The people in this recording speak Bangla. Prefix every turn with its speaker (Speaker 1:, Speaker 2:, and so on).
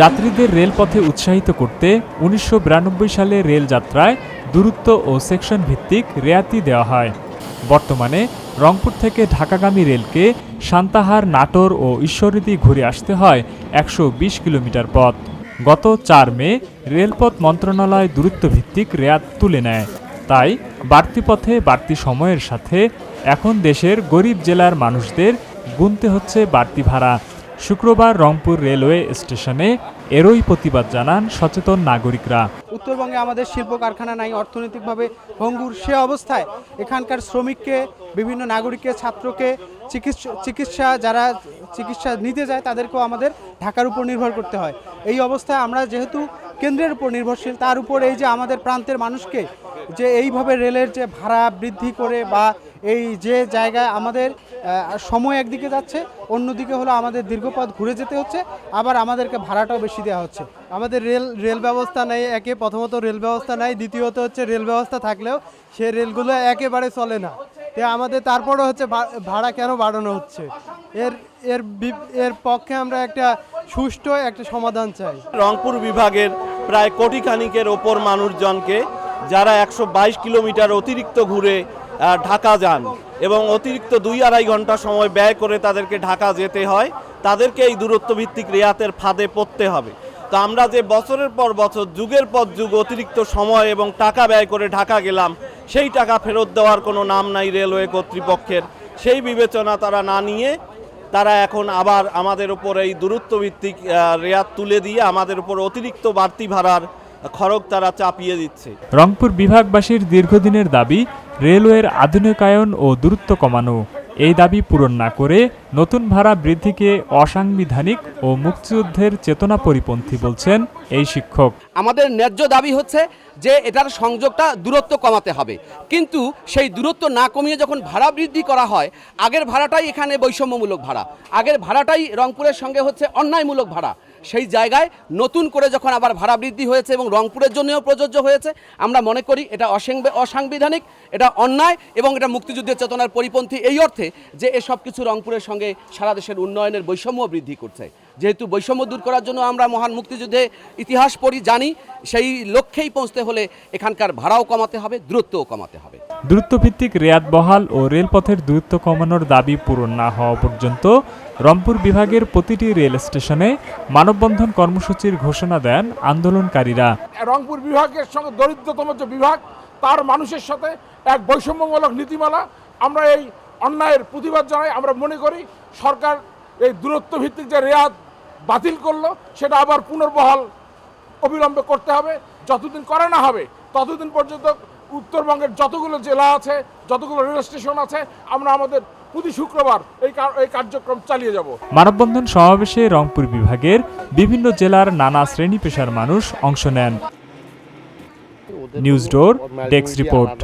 Speaker 1: যাত্রীদের রেলপথে উৎসাহিত করতে উনিশশো বিরানব্বই সালে রেল যাত্রায় দূরত্ব ও সেকশন ভিত্তিক রেয়াতি দেওয়া হয়। বর্তমানে রংপুর থেকে ঢাকাগামী রেলকে সান্তাহার, নাটোর ও ঈশ্বরদী ঘুরে আসতে হয় একশো বিশ কিলোমিটার পথ। গত চার মে রেলপথ মন্ত্রণালয় দূরত্ব ভিত্তিক রেয়াত তুলে নেয়। তাই বাড়তি পথে বাড়তি সময়ের সাথে এখন দেশের গরিব জেলার মানুষদের গুনতে হচ্ছে বাড়তি ভাড়া। শুক্রবার রংপুর রেলওয়ে স্টেশনে এরই প্রতিবাদ জানান সচেতন নাগরিকরা।
Speaker 2: উত্তরবঙ্গে আমাদের শিল্প কারখানা নাই, অর্থনৈতিকভাবে ভঙ্গুর সে অবস্থায় এখানকার শ্রমিককে, বিভিন্ন নাগরিককে, ছাত্রকে, চিকিৎসা চিকিৎসা যারা চিকিৎসা নিতে যায় তাদেরকেও আমাদের ঢাকার উপর নির্ভর করতে হয়। এই অবস্থায় আমরা যেহেতু কেন্দ্রের উপর নির্ভরশীল, তার উপর এই যে আমাদের প্রান্তের মানুষকে যে এইভাবে রেলের যে ভাড়া বৃদ্ধি করে বা এই যে জায়গায় আমাদের সময় একদিকে যাচ্ছে, অন্যদিকে হলো আমাদের দীর্ঘপথ ঘুরে যেতে হচ্ছে, আবার আমাদেরকে ভাড়াটাও বেশি দেওয়া হচ্ছে।
Speaker 3: আমাদের রেল রেল ব্যবস্থা নেই একে, প্রথমত রেল ব্যবস্থা নাই, দ্বিতীয়ত হচ্ছে রেল ব্যবস্থা থাকলেও সে রেলগুলো একেবারে চলে না। তো আমাদের তারপরে হচ্ছে ভাড়া কেন বাড়ানো হচ্ছে? এর এর এর পক্ষে আমরা একটা সুষ্ঠু একটা সমাধান চাই।
Speaker 4: রংপুর বিভাগের প্রায় কোটি খানিকের ওপর মানুষজনকে, যারা একশো বাইশ কিলোমিটার অতিরিক্ত ঘুরে ঢাকা যান এবং অতিরিক্ত দুই আড়াই ঘণ্টা সময় ব্যয় করে তাদেরকে ঢাকা যেতে হয়। তাদেরকে এই দূরত্ব ভিত্তিক রেয়াতের ফাঁদে পড়তে হবে। তো আমরা যে বছরের পর বছর, যুগের পর যুগ অতিরিক্ত সময় এবং টাকা ব্যয় করে ঢাকা গেলাম, সেই টাকা ফেরত দেওয়ার কোনো নাম নাই রেলওয়ে কর্তৃপক্ষের। সেই বিবেচনা তারা না নিয়ে তারা এখন আবার আমাদের উপর এই দূরত্ব ভিত্তিক রেয়াত তুলে দিয়ে আমাদের উপর অতিরিক্ত বাড়তি ভাড়ার খরচ তারা চাপিয়ে দিচ্ছে।
Speaker 1: রংপুর বিভাগবাসীর দীর্ঘদিনের দাবি রেলওয়ের আধুনিকায়ন ও দূরত্ব কমানো। এই দাবি পূরণ না করে নতুন ভাড়া বৃদ্ধিকে অসাংবিধানিক ও মুক্তিযুদ্ধের চেতনা পরিপন্থী বলছেন এই শিক্ষক।
Speaker 5: আমাদের ন্যায্য দাবি হচ্ছে যে এটার সংযোগটা দূরত্ব কমাতে হবে। কিন্তু সেই দূরত্ব না কমিয়ে যখন ভাড়া বৃদ্ধি করা হয় আগের ভাড়াটাই এখানে বৈষম্যমূলক ভাড়া। আগের ভাড়াটাই রংপুরের সঙ্গে হচ্ছে অন্যায়মূলক ভাড়া। সেই জায়গায় নতুন করে যখন আবার ভাড়া বৃদ্ধি হয়েছে এবং রংপুরের জন্যও প্রযোজ্য হয়েছে, আমরা মনে করি এটা অসাংবি- অসাংবিধানিক, এটা অন্যায় এবং এটা মুক্তিযুদ্ধের চেতনার পরিপন্থী এই অর্থে যে এসব কিছু রংপুরের সঙ্গে সারা দেশের উন্নয়নের বৈষম্য বৃদ্ধি করছে। যেহেতু বৈষম্য দূর করার জন্য আমরা মহান মুক্তিযুদ্ধে ইতিহাস পড়ি, জানি, সেই লক্ষ্যেই পৌঁছতে হলে এখানকার ভাড়াও কমাতে হবে, দূরত্বও কমাতে হবে।
Speaker 1: দূরত্বভিত্তিক রেয়াত বহাল ও রেলপথের দূরত্ব কমানোর দাবি পূরণ না হওয়া পর্যন্ত রংপুর বিভাগের প্রতিটি রেল স্টেশনে মানববন্ধন কর্মসূচির ঘোষণা দেন আন্দোলনকারীরা।
Speaker 6: রংপুর বিভাগের সঙ্গে দরিদ্রতম যে বিভাগ, তার মানুষের সাথে এক বৈষম্যমূলক নীতিমালা আমরা এই অন্যায়ের প্রতিবাদ জানাই। আমরা মনে করি সরকার এই দূরত্ব ভিত্তিক যে রেয়াদ বাতিল করল, সেটা আবার পুনর্বহাল অবিলম্বে করতে হবে। যতদিন করানো না হবে ততদিন পর্যন্ত উত্তরবঙ্গের যতগুলো জেলা আছে যতগুলো রেল স্টেশন আছে আমরা আমাদের প্রতি শুক্রবার এই কার- এই কার্যক্রম চালিয়ে যাব।
Speaker 1: মানববন্ধন সমাবেশে রংপুর বিভাগের বিভিন্ন জেলার নানা শ্রেণি পেশার মানুষ অংশ নেন। News door desk report.